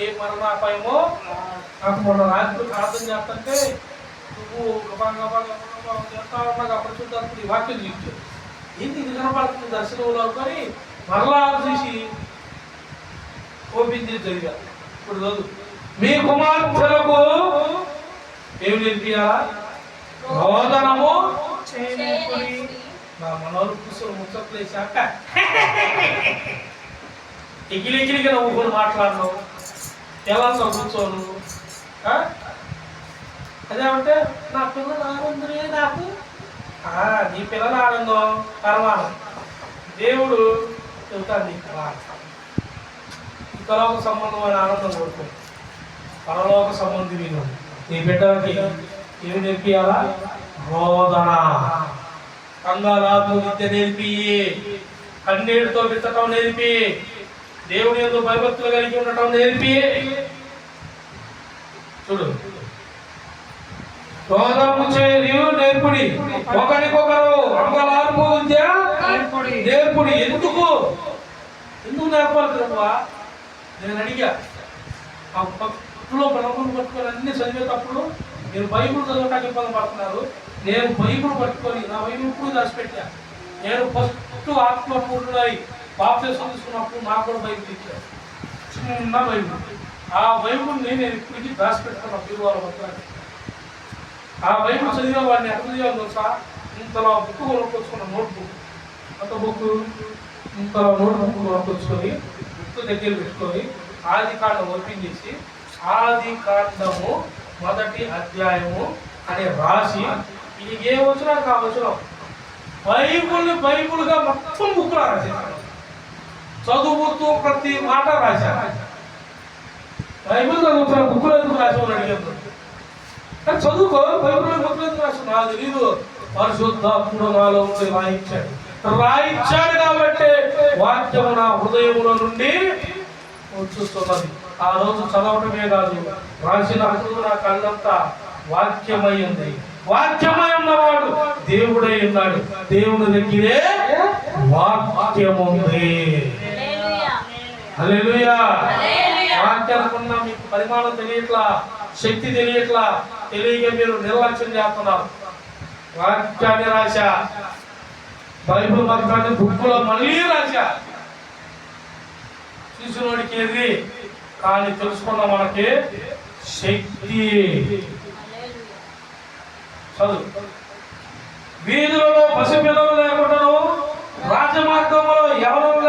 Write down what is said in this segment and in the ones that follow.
ఏ మరణాపాయమో నాకు మొన్న రాత్రి ప్రార్థన చేస్తుంటే నువ్వు గబా గబా చేస్తా ఉన్నాక అప్పుడు చూద్దాం ఈ వాక్యం చూపించు ఏంటి ఇది కనపడుతుంది దర్శనంలో అనుకొని మరలా చూసి ఓపెన్ చేసి చదివా ఇప్పుడు రోజు మీ కుమార్తెలకు ఏమి నేర్పియాలా? రోదనము చేయనేర్పి మనోరు కూర్చొని ముచ్చట్లేసాక ఎగిలి ఎగిలిగా నవ్వుకొని మాట్లాడినావు ఎలా కూర్చోను ఆ? అదేమంటే నా పిల్లలు ఆనందమే నాకు. ఆ, నీ పిల్లల ఆనందం పరమానం దేవుడు చెబుతాడు నీకు రా. ఇతలోక సంబంధమైన ఆనందం కోరుకో పరలోక సంబంధి నేను నీ బిడ్డకి ఏమి నేర్పియాలా? బోధన. కంగారాకు విద్య నేర్పి. కన్నీటితో విత్తటం నేర్పి. దేవుని ఎందు భయభక్తులు కలిగి ఉండటం నేర్పి. చూడు. రోదము చేయు నేర్పుడి. ఒకరికొకరు అంగలార్పు విద్య నేర్పుడి. ఎందుకు? ఎందుకు నేర్పాలి ప్రభువా? నేను అడిగా. ఆ పట్టులో బలమును పట్టుకొని అన్ని చదివేటప్పుడు మీరు బైబిల్ చదవటానికి ఇబ్బంది పడుతున్నారు. నేను బైబిల్ పట్టుకొని నా బైబిల్ ఇప్పుడు దాచిపెట్టా. నేను ఫస్ట్ ఆత్మపూర్ణుడై బాప్తీసం తీసుకున్నప్పుడు నాకు కూడా బైబిల్ ఇచ్చారు. చిన్న బైబిల్. ఆ బైబిల్ని నేను ఇప్పటికీ దాచిపెట్టుకున్నా బీరువాల పత్రాన్ని ఆ బైబిల్ చదివే వాడిని ఎక్కడ చదివాలి తెలుసా? ఇంతలో బుక్ కొనుక్కొచ్చుకున్న నోట్ బుక్ బుక్ ఇంతలో నోట్బుక్ కొనుక్కొచ్చుకొని బుక్ దగ్గర పెట్టుకొని ఆది కాండం ఓపెన్ చేసి ఆది కాండము మొదటి అధ్యాయము అని రాసి ఇది ఏ వచ్చినా కావచ్చు బైబుల్ బైబుల్గా మొత్తం బుక్ రాశాను చదువుతూ ప్రతి మాట రాశాను బైబిల్ చదువుతున్న బుక్లో ఎందుకు రాసామని అడిగాను. కానీ చదువుకో బైబిల్ బుక్లో ఎందుకు రాసాను నాకు తెలీదు. పరిశుద్ధాత్ముడు నాలో ఉండి రాయించాడు రాయించాడు కాబట్టి వాక్యము నా హృదయములో నుండి వచ్చుతున్నది ఆ రోజు చదవటమే కాదు రాసిన హృదయం నా కళ్ళంతా వాక్యమై ఉంది. వాక్యమై ఉన్నవాడు దేవుడై ఉన్నాడు. దేవుని దగ్గరే వాక్యం ఉంది హల్లెలూయా వాక్యాలకున్న మీకు పరిమాణం తెలియట్లా శక్తి తెలియట్లా తెలియక మీరు నిర్లక్ష్యం చేస్తున్నారు. వాక్యాన్ని రాశా. బైబిల్ మొత్తాన్ని బుక్కులో మళ్ళీ రాశా. చూసినోడికి ఏది? కానీ తెలుసుకున్న మనకి శక్తి. చదువు. వీధులలో పసిపిల్లలు లేకుండాను రాజమార్గంలో ఎవరు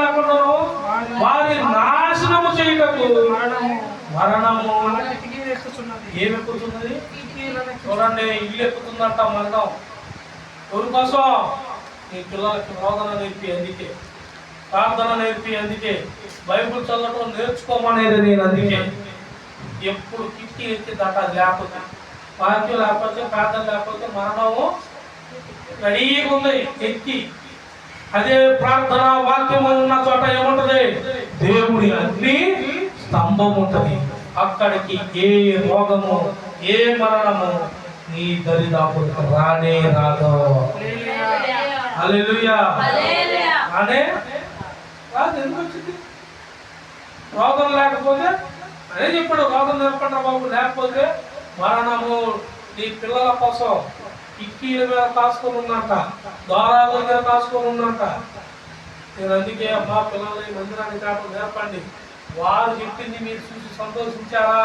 చేయుటకు మరణము. ఏమి ఎక్కుతున్నది చూడండి ఇల్లు ఎక్కుతుందంట మరణం. కోసం? నీ పిల్లలకి రోదన నేర్పి అందుకే. ప్రార్థన నేర్పి అందుకే. బైబిల్ చదవటం నేర్చుకోమనేది నేను అందుకే. ఎప్పుడు కిటికీ ఎత్తిందట అది లేకపోతే. వాక్యం లేకపోతే ప్రార్థన లేకపోతే మరణము రెడీగా ఉంది. ఎక్కి. అదే ప్రార్థన వాక్యం ఉన్న చోట ఏముంటది? దేవుడి అగ్ని స్తంభం ఉంటది. అక్కడికి ఏ రోగము ఏ మరణము నీ దరిదాపు రానే రాదు. హల్లెలూయా. రానే రాదు. ఎందుకు వచ్చింది? రోగం లేకపోతే అదే చెప్పాడు రోగం నిలబడ్డ బాబు లేకపోతే మరణము నీ పిల్లల కోసం కిక్కీల మీద కాసుకొని ఉన్నంట ద్వారాల దగ్గర కాసుకొని ఉన్నంట నేను అందుకే మా పిల్లల్ని మందిరాన్ని కావడం నేర్పండి. వారు చెప్పింది మీరు చూసి సంతోషించారా?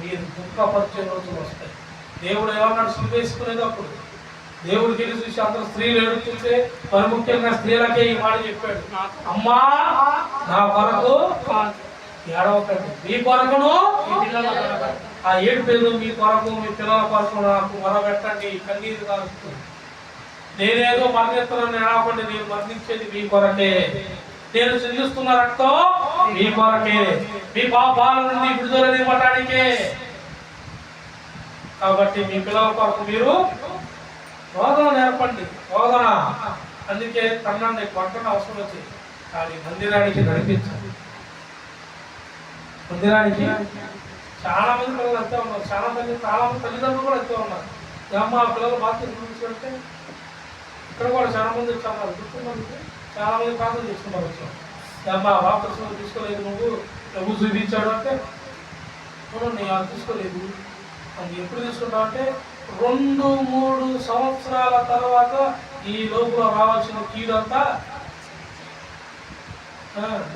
మీరు దుఃఖపరిచే రోజులు వస్తాయి. దేవుడు ఏమన్నాడు? సిలివేసుకునేటప్పుడు దేవుడికి వెళ్ళి చూసి అందరు స్త్రీలు ఏడుస్తుంటే మరి ముఖ్యంగా స్త్రీలకే ఈ మాట చెప్పాడు. అమ్మా నా కొరకు ఏడవకండి. మీ కొరకును. ఆ ఏడు పేరు మీ కొరకు మీ పిల్లల కొరకు నాకు మొరబెట్టండి కన్నీరు కాదు నేనేదో మరణిస్తున్నాను ఏడవకండి నేను మరణించేది మీ కొరకే. నేను చెల్లిస్తున్న రక్తం మీ కొరకే. మీ పాపాల నుండి విడుదలనివ్వటానికే కాబట్టి మీ పిల్లల కొరకు మీరు బోధన నేర్పండి బోధన. అందుకే తన్నండి కొట్టడం అవసరం వచ్చింది కానీ మందిరానికి నడిపించండి. మందిరానికి చాలా మంది పిల్లలు వస్తూ ఉన్నారు. చాలా మంది చాలా మంది తల్లిదండ్రులు కూడా వస్తూ ఉన్నారు. ఏమ్మా ఆ పిల్లలు బాగా చూపించుకుంటే ఇక్కడ కూడా చాలా మంది వచ్చారు గుర్తున్నారు చాలా మంది ప్రార్థన చేసుకుంటారు వచ్చాం ఏమ్మా బాప్తీసం తీసుకోలేదు నువ్వు నువ్వు చూపించాడు అంటే చూడండి అది తీసుకోలేదు. అది ఎప్పుడు తీసుకుంటావు? అంటే రెండు మూడు సంవత్సరాల తర్వాత ఈ లోపల రావాల్సిన కీడంతా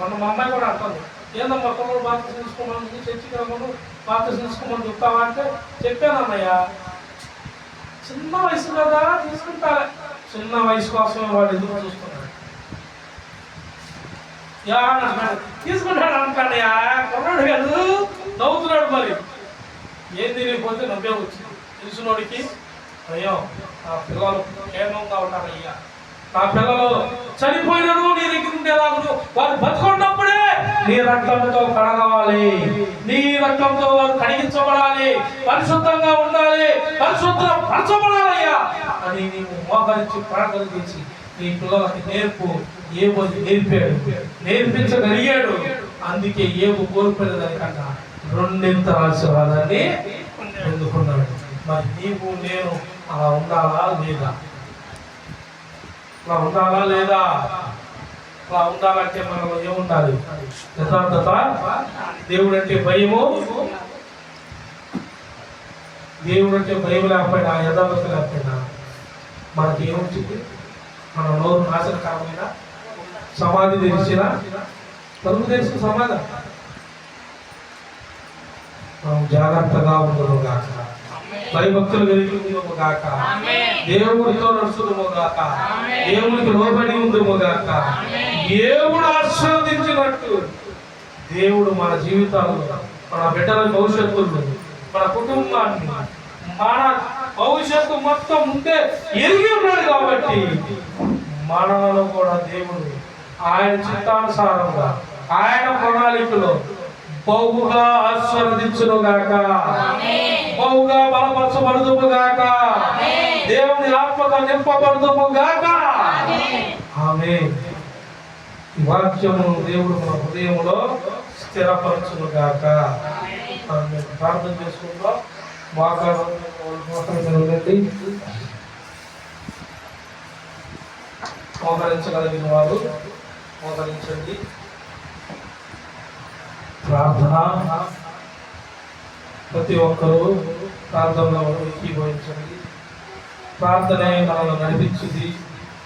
మన మా అమ్మాయి కూడా అంటుంది. ఏందమ్మా కొమ్మలు బాగా తీసుకోమని చర్చికి రమ్మను. బాగా తీసుకోమని చెప్తావా అంటే చెప్పానన్నయ్యా. చిన్న వయసు కదా తీసుకుంటా చిన్న వయసు కోసమే వాడు ఎదురు చూస్తున్నాడు. తీసుకుంటాడు అనుకోండియా కొన్నాడు కాదు నవ్వుతున్నాడు మరి. ఏం తిరిగిపోతే నవ్వే వచ్చింది తెలిసినోడికి అయ్యో నా పిల్లలు క్షేమంగా ఉన్నారయ్యా నా పిల్లలు చనిపోయినను నీ దగ్గర ఉండేలాగును. వారు బతుకున్నప్పుడే నీ రక్తంతో కడగవాలి. నీ రక్తంతో వారు కడిగించబడాలి. పరిశుద్ధంగా ఉండాలి. పరిశుద్ధం పరచబడాలయ్యా అని నీవు మోహరించి ప్రార్థన చేసి నీ పిల్లలకి నేర్పు. ఏవో నేర్పాడు. నేర్పించగలిగాడు. అందుకే ఏబు కోల్పోయిన దానికన్నా రెండింత ఆశీర్వాదాన్ని పొందుకున్నాడు. మరి నీవు నేను అలా ఉండాలా లేదా? అలా ఉండాలా లేదా? అలా ఉండాలంటే మనలో ఏముండాలి? యథార్థత? దేవుడు అంటే భయము? దేవుడు అంటే భయం లేకపోయినా యథార్థత లేకపోయినా మనకి ఏమొచ్చింది మన నోరు నాశనకరమైన సమాధి తెలిసిన తలుపు తెరిచిన సమాధి. మనం జాగ్రత్తగా ఉండడం గాక. భయభక్తులు కలిగి ఉందము గాక దేవుడితో నడుచుదము గాక దేవుడికి లోబడి ఉందము గాక దేవుడు ఆశీర్వదించినట్టు దేవుడు మన జీవితాల్లో మన బిడ్డల భవిష్యత్తులో మన కుటుంబాన్ని మన భవిష్యత్తు మొత్తం ముందే ఎరిగి ఉన్నాడు కాబట్టి మనలో కూడా దేవుడు ఆయన చిత్తానుసారంగా ఆయన ప్రణాళికలో బహుగా ఆశీర్వదించును గాక బహుగా బలపరచబడుదుము గాక దేవుని ఆత్మగా నింపబడుదుము గాక ఆమె ఈ వాక్యము దేవుడు మన హృదయంలో స్థిరపరచును గాక. ప్రార్థన చేసుకుందాం. వాకాలం ఉండండి మోకరించగలిగిన వారు మోకరించండి. ప్రార్థన. ప్రతి ఒక్కరూ ప్రార్థనలో ఏకీభవించండి ప్రార్థనే మనల్ని నడిపించింది.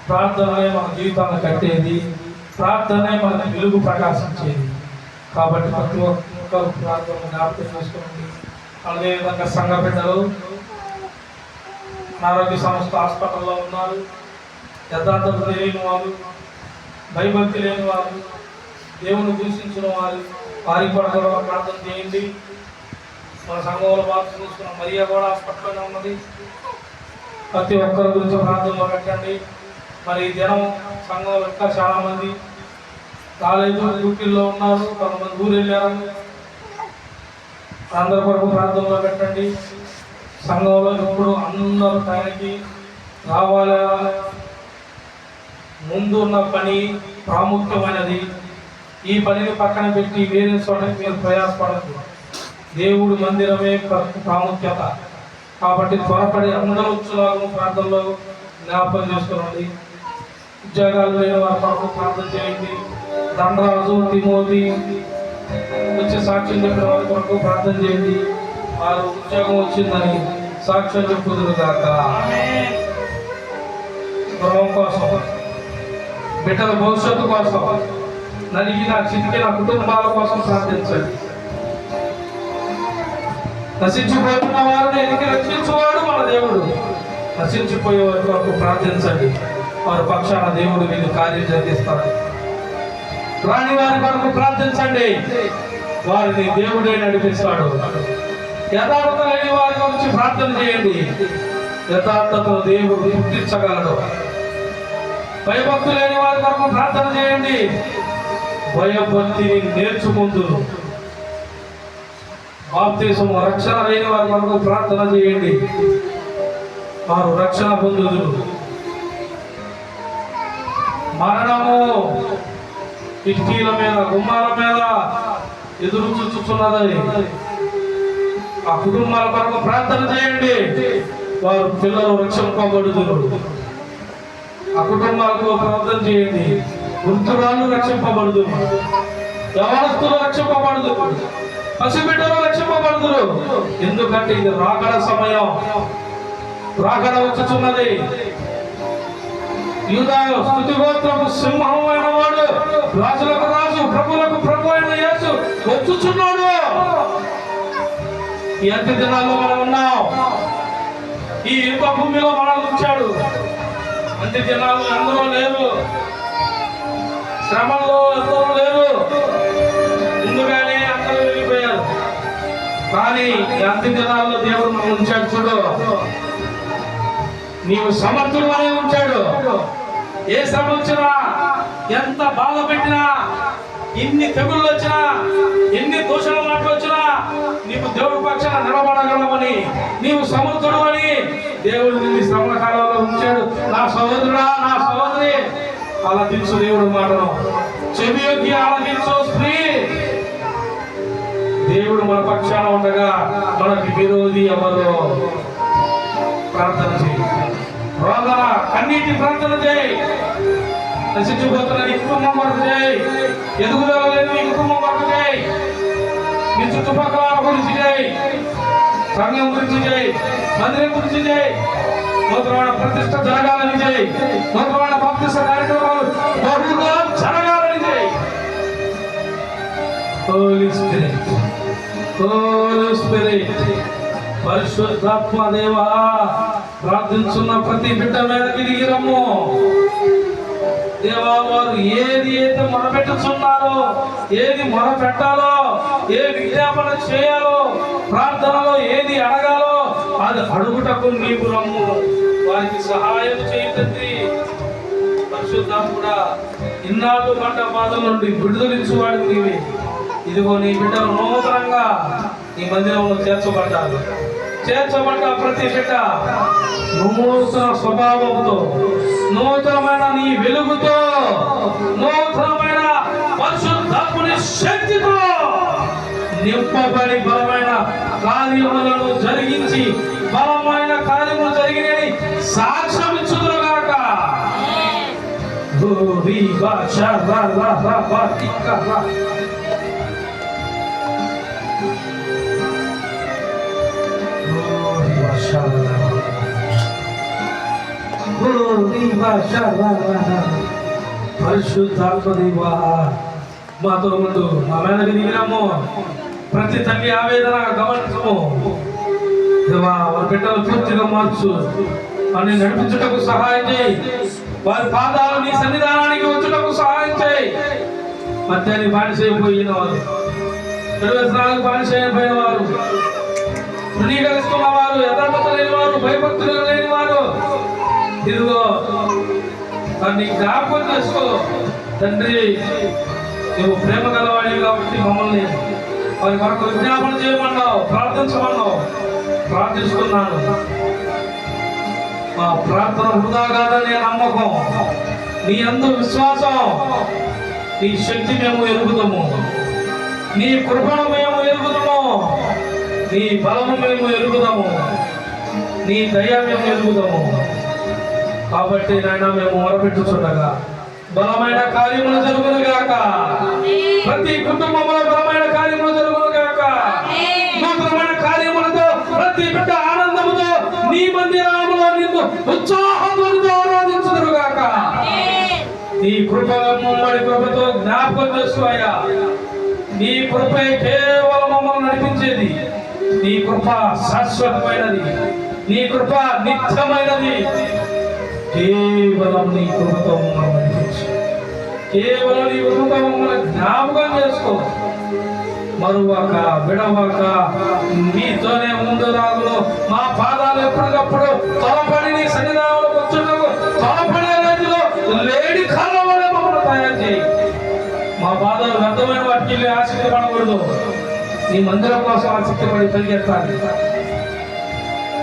ప్రార్థనే మన జీవితాన్ని కట్టేది. ప్రార్థనే మనకి వెలుగు ప్రకాశించేది కాబట్టి ప్రతి ఒక్కరు ప్రార్థన జ్ఞాపకం చేసుకోండి. అదేవిధంగా సంఘ బిడ్డలు ఆరోగ్య సంస్థ హాస్పిటల్లో ఉన్నారు. యథార్థత తెలియని వారు భయభక్తి లేని వారు దేవుని దూషించిన వారు వారి కూడా ప్రార్థన చేయండి. మన సంఘంలో బాగా చూసుకున్న మరియా కూడా హాస్పిటల్లోనే ఉన్నది. ప్రతి ఒక్కరి గురించి ప్రార్థనలో పెట్టండి. మరి ఈ దినం సంఘంలో ఇంకా చాలామంది కాలేజీ డ్యూటీల్లో ఉన్నారు. కొంతమంది ఊరు వెళ్ళారు అందరి కొరకు ప్రార్థనలో పెట్టండి. సంఘంలో ఎప్పుడు అందరూ టైంకి రావాలా? ముందున్న పని ప్రాముఖ్యమైనది. ఈ పనిని పక్కన పెట్టి వేరే చోటకి మీరు ప్రయాసపడకూడదు దేవుడి మందిరమే ప్రాముఖ్యత. కాబట్టి త్వరపడి అందరూ ఉత్సవాలను ప్రార్థనలో జ్ఞాపకం చేసుకోండి. ఉద్యోగాలు లేని వారి కొరకు ప్రార్థన చేయండి. దండరాజు తిమోతి వచ్చి సాక్ష్యం చెప్పిన వారి కొరకు ప్రార్థన చేయండి. వారు ఉద్యోగం వచ్చిందని సాక్ష్యం చెప్పుదురు కాక గృహం కోసం బిడ్డల భవిష్యత్తు కోసం నలిగిన చితికిన కుటుంబాల కోసం ప్రార్థించండి. నశించిపోతున్న వారిని ఎదిగి రక్షించువాడు మన దేవుడు. నశించిపోయే వారి కొరకు ప్రార్థించండి. వారి పక్షాన దేవుడు వీళ్ళు కార్యం జరిగిస్తాడు. రాని వారి కొరకు ప్రార్థించండి. వారిని దేవుడే నడిపిస్తాడు. యథార్థత లేని వారి గురించి ప్రార్థన చేయండి. యథార్థతను దేవుడు గుర్తించగలడు భయభక్తు లేని వారి కొరకు ప్రార్థన చేయండి. భయభక్తిని నేర్చుకుందురు. బాప్తీసం రక్షణ లేని వారి కొరకు ప్రార్థన చేయండి. వారు రక్షణ పొందుదురు. మరణము కిటికీల మీద గుమ్మాల మీద ఎదురు చూచుచున్నది ఆ కుటుంబాల కొరకు ప్రార్థన చేయండి. వారు పిల్లలు రక్షింపబడుదురు. ఆ కుటుంబాలకు ప్రార్థన చేయండి. వృద్ధురాలు రక్షింపబడదు యవనస్తులు రక్షింపబడదు పసిబిడ్డలు రక్షింపబడుతురు ఎందుకంటే ఇది రాకడ సమయం. రాకడ వచ్చుచున్నది. యూదా స్థుతి సింహం అయిన వాడు రాజులకు రాజు ప్రభులకు ప్రభు అయిన యేసు వచ్చుచున్నాడు. ఈ అంత్య దినాల్లో మనం ఉన్నాం. ఈ యుగ భూమిలో మనం ఉంచాడు. అంత్య దినాలు అందరూ లేరు. శ్రమంలో అందరూ లేరు. ఎందుకని? కానీ ఈ అంత్య దినాల్లో దేవుడు మనం ఉంచాడు చూడు. నీవు సమర్థుడు అనే ఉంచాడు. ఏ శ్రమ వచ్చినా ఎంత బాధ పెట్టినా ఎన్ని తెగుళ్ళు వచ్చినా ఎన్ని దోషణ మాటలు వచ్చినా నీవు దేవుడి పక్షాన నిలబడగలవని నీవు సమర్థుడు అని దేవుడు నిన్ను శ్రమణ కాలంలో ఉంచాడు. నా సహోదరుడా నా సహోదరి అలా తెలుసు దేవుడు మాటను. చెవి యొక్క ఆలకించు స్త్రీ. దేవుడు మన పక్షాన ఉండగా మనకి విరోధి ఎవరు ప్రార్థన చేయి. రోదన కన్నీటి ప్రార్థన చేయి. నశించిపోతున్న నీ కుటుంబం కొరకు చేయి. ఎదుగుదల లేని నీ కుటుంబం కొరకు చేయి. నీ చుట్టుపక్కల గురించి చేయి. సంఘం గురించి చేయి. మందిరం గురించి చేయి. నూతనమైన ప్రతిష్ట జరగాలని చేయి. నూతనమైన బాప్తిష్ట కార్యక్రమాలు బహుగా జరగాలని చేయి. హోలీ స్పిరిట్ హోలీ స్పిరిట్ పరిశుద్ధాత్మ దేవా ప్రార్థించున్న ప్రతి బిడ్డ మీదకి దిగి రమ్ము దేవా వారు ఏది అయితే మొరపెట్టుచున్నారో ఏది మొరపెట్టాలో ఏ విజ్ఞాపన చేయాలో ప్రార్థనలో ఏది అడగాలో అది అడుగుటకు నీవు రమ్ము. వారికి సహాయం చేయండి పరిశుద్ధాత్ముడా ఇన్నాళ్ళు పంట బాధల నుండి విడుదలించు నీవే. ఇదిగో నీ బిడ్డలు నూతనంగా నీ మందిరంలో చేర్చబడ్డారు. చేర్చబడ్డ ప్రతి బిడ్డ నూతన స్వభావంతో నూతనమైన నీ వెలుగుతో నూతనమైన పరిశుద్ధాత్ముని శక్తితో నింపబడి బలమైన కార్యములను జరిగించి బలమైన కార్యములు జరిగినని సాక్ష్యం ఇచ్చుదురుగాక Glory, ba, దేవా మాతో ముందు మా మేనకి దిగినాము. ప్రతి తల్లి ఆవేదన గమనించము. దేవా వారి బిడ్డలు పూర్తిగా మార్చు. అని నడిపించుటకు సహాయం చేయి. వారి పాదాలు నీ సన్నిధానానికి వచ్చుటకు సహాయం చేయి. మధ్యాన్ని బానిసైపోయిన వారు ఇరవై నాలుగు బానిసైపోయిన వారు తృణీకరిస్తున్న వారు యథార్థత లేని వారు భయభక్తులు లేని వారు. ఇదిగో దాన్ని జ్ఞాపకం చేసుకో. తండ్రి నువ్వు ప్రేమ గలవాడివి కాబట్టి మమ్మల్ని వారి కొరకు విజ్ఞాపన చేయమన్నావు ప్రార్థించమన్నావు. ప్రార్థిస్తున్నాను. మా ప్రార్థన వృధా కాదనే నమ్మకం నీ అందు విశ్వాసం నీ శక్తి మేము ఎరుగుతాము నీ కృపను నీ బలము మేము ఎరుగుదాము. నీ దయ మేము ఎరుగుదాము. కాబట్టి నాయన మేము మొరపెట్టుచుండగా బలమైన కార్యములు జరుగునుగాక. ప్రతి కుటుంబంలో బలమైన కార్యములు జరుగునుగాక. నూతనమైన కార్యములతో ప్రతి బిడ్డ ఆనందముతో నీ మందిరాములో నిన్ను ఉత్సాహంతో ఆరాధించుదురుగాక. నీ కృప ముమ్మడి కృపతో జ్ఞాపకం చేసుకోయా నీ కృపే కేవలం మమ్మల్ని నడిపించేది. నీ కృప శాశ్వతమైనది. నీ కృప నిత్యమైనది. కేవలం నీ కృపతో కేవలం నీ కృపతో మమ్మల్ని జ్ఞాపకం చేసుకో. మరువక విడవక మీతోనే ముందు రాగులో మా పాదాలు ఎప్పటికప్పుడు తోపడి నీ సన్నిధానంలో కూర్చున్నకు తోపడే రీతిలో లేడి కాలం వల్ల మమ్మల్ని తయారు చేయి. మా పాదాలు వ్యర్థమైన వాటికి వెళ్ళి ఆసక్తి పడకూడదు నీ మందిరం కోసం ఆసక్తి పడి పరిగెత్తాలి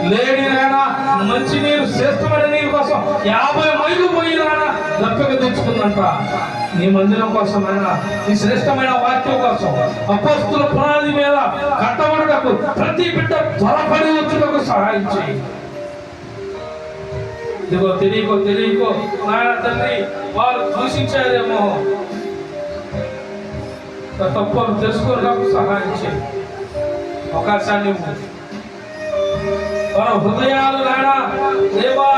లేడి మంచి నీరు శ్రేష్టమైన నీరు కోసం యాభై మైలు పోయి నాయన లభ్యత తెచ్చుకుందంట నీ మందిరం కోసం అయినా నీ శ్రేష్టమైన వాక్యం కోసం అపస్తుల పునాది మీద కట్టబడటకు ప్రతి బిడ్డ త్వరపడి వచ్చుటకు సహాయం చేయి. ఇదిగో తెలియకో తెలియకో. నాయన తండ్రి వారు దూషించారేమో. తప్పులు తెలుసుకోవడానికి సహాయం చేయి. అవకాశాన్ని మన హృదయాలు నాయన దేవా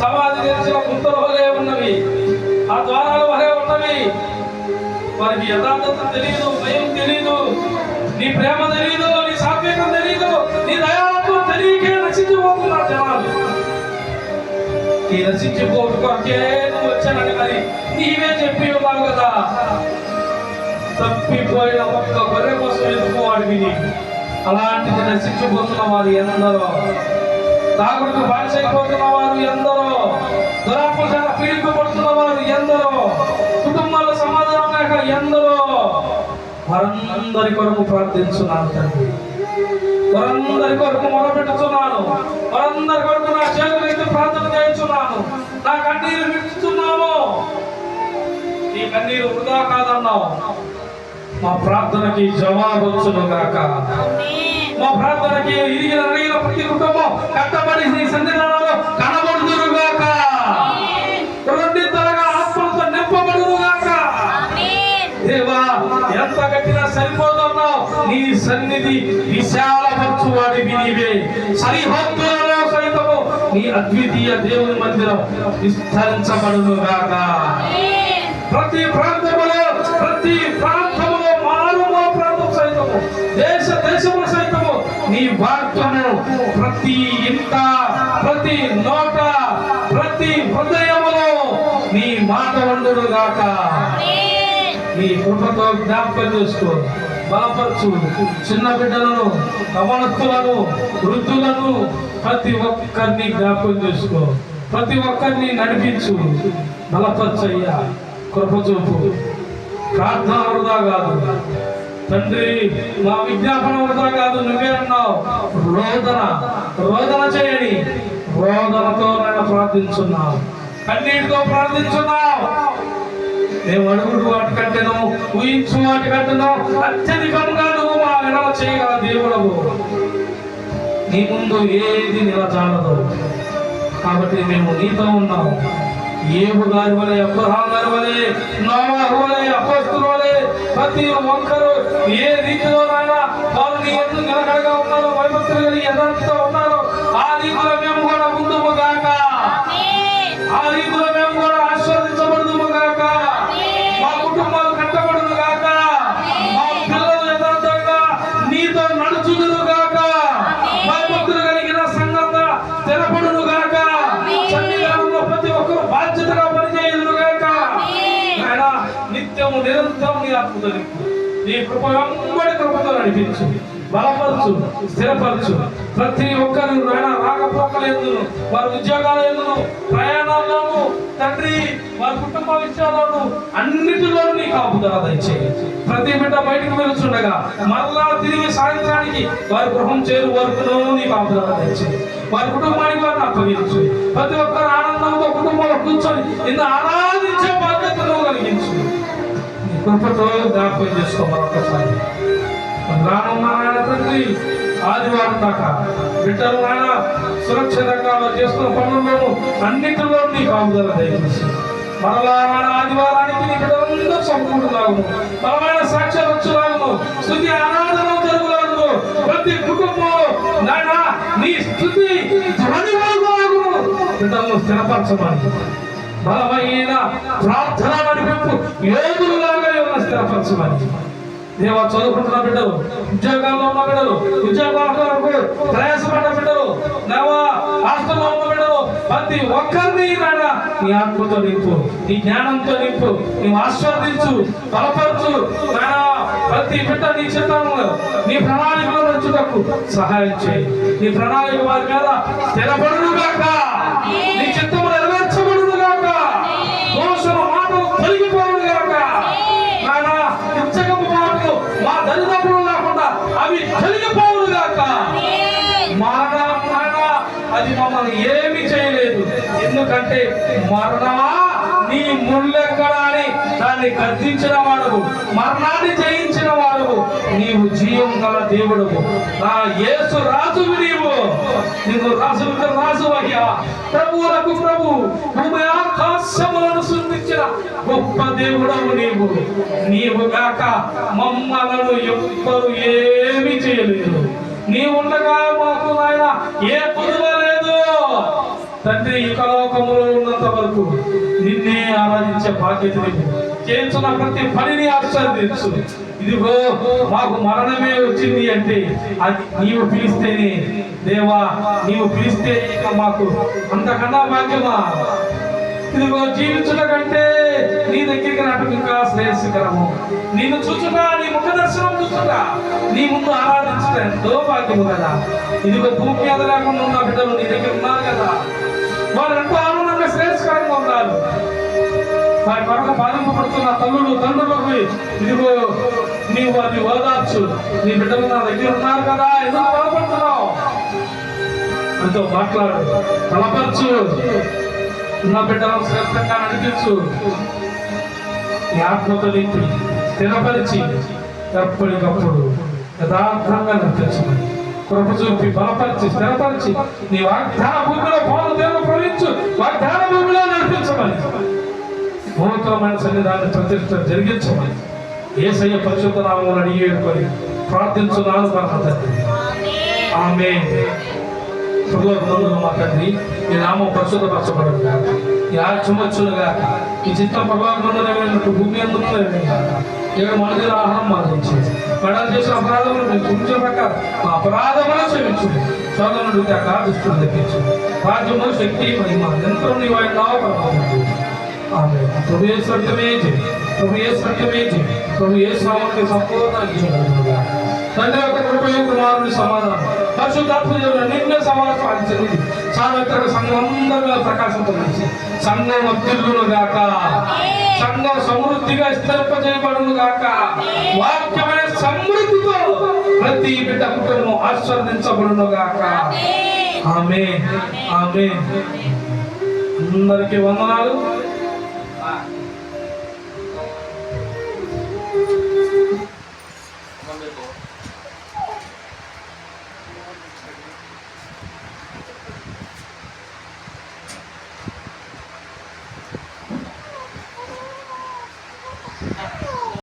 సమాధి తెలిసిన గుంతల వలె ఉన్నవి. ఆ ద్వారాలు వలె ఉన్నవి. వారికి యథార్థత తెలియదు భయం తెలియదు నీ ప్రేమ తెలియదు నీ సాత్వికం తెలియదు నీ దయాత్వం తెలియకే నశించిపోతున్నారు జనాలు. నీ నశించిపోటు కొరకే నువ్వు వచ్చానని మరి. నీవే చెప్పి ఉన్నావు కదా. తప్పిపోయిన ఒక్క గొర్రె కోసం ఎందుకు విని అలాంటిది నశించిపోతున్న వారు ఎందరో? తాగుడుకు బానిసైపోతున్న వారు ఎందరో? దురాత్మ పీడింపబడుతున్న వారు ఎందరో? కుటుంబాల్లో సమాధానం లేక ఎందరో? వారందరి కొరకు ప్రార్థించున్నాను తండ్రి. వారందరి కొరకు మొరపెట్టుతున్నాను. వారందరి కొరకు నా చేతులు ఎత్తి ప్రార్థన చేస్తున్నాను నా కన్నీరు విడుచుతున్నాను నీ కన్నీరు వృధా కాదన్నావు. మా ప్రార్థనకి జవాబు వచ్చును గాక మా ప్రార్థనకి ఇరిగిన అడిగిన ప్రతి కుటుంబం కట్టబడి నీ సన్నిధానంలో కనబడుదురు గాక రెండింతలుగా ఆత్మలతో నింపబడును గాక దేవా ఎంత కట్టినా సరిపోతున్నావు నీ సన్నిధి విశాలపరచు వాడివి నీవే సరిహద్దులలో సైతము నీ అద్వితీయ దేవుని మందిరం విస్తరించబడును గాక ప్రతి ప్రాంతములో ప్రతి ప్రాంతం దేశ దేశముల సైతము నీ వాక్యము ప్రతి ఇంట ప్రతి నోట ప్రతి హృదయములో నీ మాట వండును గాక నీ కృపతో జ్ఞాపకం చేసుకో. బలపరచు. చిన్న బిడ్డలను గమనస్తులను వృద్ధులను ప్రతి ఒక్కరిని జ్ఞాపకం చేసుకో. ప్రతి ఒక్కరిని నడిపించు. బలపరచయ్యా. కృప చూపు. ప్రార్థన వృధా కాదు. తండ్రి మా విజ్ఞాపన వృధా కాదు నువ్వే అన్నావు. రోదన రోదన చేయని రోదనతో నేను ప్రార్థించున్నావు. కన్నీటితో ప్రార్థించున్నావు. మేము అడుగుడు వాటి కట్టెను ఊహించు వాటి కట్టెను అత్యధికంగా నువ్వు మా విడవ చేయగల దేవుడవు. నీ ముందు ఏది నిలచాలదు కాబట్టి మేము నీతో ఉన్నాం. ఏబు గారి వలె అబ్రహాం గారి వలె నోవాహు వలె అపస్తుల వలె ప్రతి ఒక్కరు ఏ రీతిలో నాయన వారు నీ ఎందుకు నిలకడగా ఉన్నారో వైభక్తులు కలిగి ఉన్నారో ఆ రీతిలో కృప వెంబడి కృపతో నడిపించు. బలపరచు స్థిరపరచు. ప్రతి ఒక్కరు నాయన రాకపోకలేదు వారి ఉద్యోగాలు ఎందును? ప్రయాణాల్లోను తండ్రి వారి కుటుంబ విషయాలను అన్నిటిలోనూ నీ కాపుదల దయచేయి. ప్రతి బిడ్డ బయటకు వెళ్తుండగా మరలా తిరిగి సాయంత్రానికి వారి గృహం చేరు వరకును నీ కాపుదల దయచేయి. వారి కుటుంబానికి వారిని అప్పగించు. ప్రతి ఒక్కరు ఆనందంతో కుటుంబంలో కూర్చొని నిన్ను ఆరాధించే బాధ్యతను కలిగించు. కృపతో జ్ఞాపకం చేసుకోమని ఒకసారి రానున్న నాయన తండ్రి ఆదివారం దాకా బిడ్డలు నాయన సురక్షితంగా వారు చేస్తున్న పనుల్లోనూ అన్నిటిలో నీ కాపుదల దయచేసి. మరలా నాయన ఆదివారానికి నీ బిడ్డలందరూ సమకూడులాగును బలమైన సాక్ష్యాలు వచ్చులాగును. స్థుతి ఆరాధన జరుగులాగును. ప్రతి కుటుంబంలో నాయన నీ స్థుతి బిడ్డలను స్థిరపరచమని. బలమైన ప్రార్థన నడిపింపు యోగులాగా ఉన్న స్థిరపరచమని దేవ చదువుకుంటున్న బిడ్డలు ఉద్యోగాల్లో ఉన్న బిడ్డలు ఉద్యోగాలకు ప్రయాసపడ్డ బిడ్డలు దేవా హాస్టల్లో ఉన్న బిడ్డలు ప్రతి ఒక్కరిని నాయన నీ ఆత్మతో నింపు నీ జ్ఞానంతో నింపు నువ్వు ఆస్వాదించు బలపరచు. నాయన ప్రతి బిడ్డ నీ చిత్తంలో నీ ప్రణాళికలో నచ్చుటకు సహాయం చేయి. నీ ప్రణాళిక వారి మీద స్థిరపడును అది మమ్మల్ని ఏమి చేయలేదు. ఎందుకంటే మరణమా నీ ముళ్ళెక్కడా అని దాన్ని గద్దించిన వాడు మరణాన్ని జయించిన వాడు నీవు జీవం గల దేవుడు నా యేసు రాజువి నీవు. నీవు రాజు రాజు అయ్యా. ప్రభువులకు ప్రభు భూమి ఆకాశములను సృష్టించిన గొప్ప దేవుడవు నీవు. నీవు కాక మమ్మలను ఎవ్వరు ఏమీ చేయలేదు. నీ ఉండగా మాకు నాయన ఏ కొదువ తండ్రి యుగలోకములో ఉన్నంత వరకు నిన్నే ఆరాధించే బాధ్యత నీకు. చేస్తున్న ప్రతి పనిని ఆశీర్వదించు ఇదిగో మాకు మరణమే వచ్చింది అంటే అది నీవు పిలిస్తేనే. దేవా నీవు పిలిస్తే ఇక మాకు అంతకన్నా భాగ్యమా? ఇదిగో జీవించుట కంటే నీ దగ్గరికి రావడం ఇంకా శ్రేయస్కరము. నిన్ను చూచుట నీ ముఖ దర్శనం చూచుట నీ ముందు ఆరాధించుట ఎంతో భాగ్యము కదా. ఇదిగో భూమి మీద లేకుండా ఉన్న బిడ్డలు నీ దగ్గర ఉన్నారు కదా. వారు ఎంతో ఆనందంగా శ్రేయస్కరంగా ఉన్నారు. వారి కొరకు బాధింపబడుతున్న తల్లులు తండ్రులకు ఇదిగో నీవు వారిని ఓదార్చు. నీ బిడ్డలు నా దగ్గర ఉన్నారు కదా ఎందుకు బాధపడుతున్నావు అంతో మాట్లాడు. బలపరచు. నా బిడ్డలను శ్రేష్టంగా నడిపించు. నీ ఆత్మతో నింపి స్థిరపరిచి ఎప్పటికప్పుడు యథార్థంగా నడిపించమని కృప చూపి బలపరిచి స్థిరపరిచి నీ వాగ్దాన భూమిలో పాలు నడిపించు. వాగ్దాన భూమిలో నడిపించమని నూతనమైన సన్నిధాన్ని ప్రతిష్ట జరిగించమని. ఏసయ్య పరిశుద్ధ నామములు అడిగి వేడుకొని ప్రార్థించున్నాను పరమ తండ్రి ఆమె ప్రభుత్వంలో మా తండ్రి. ఈ నామం పరిశుద్ధపరచబడదు గాక. ఈ ఆజ్యం వచ్చును గాక. ఈ చిత్తం ప్రభావితమైనట్టు భూమి అందుకు ఇక్కడ మనకి ఆహారం మాదించి పడాలు చేసిన అపరాధములు మేము క్షమించిన ప్రకారం మా అపరాధములు క్షమించు సోదరుడు గాక దుష్టులు తెప్పించు రాజ్యము శక్తి మహిమ. ఎంతో నీవు పరమాత్మ ఆమె ప్రభు ఏ సత్యమే ప్రభు ఏ సత్యమే ప్రభు ఏ శ్రావణకి సంపూర్ణ తండ్రి యొక్క కృపయు కుమారుని సమాధానం. పరిశుద్ధాత్మ దేవుడు నిన్నే సమాధానం సాధించింది. సార్వత్రిక సంఘం అందరిలో ప్రకాశింపజేసి సంఘం అభ్యులను గాక. సంఘం సమృద్ధిగా స్థిరపజేయబడును గాక. వాక్యమైన సమృద్ధితో ప్రతి బిడ్డ కుటుంబం ఆశీర్వదించబడును గాక. ఆమె ఆమె అందరికీ వందనాలు.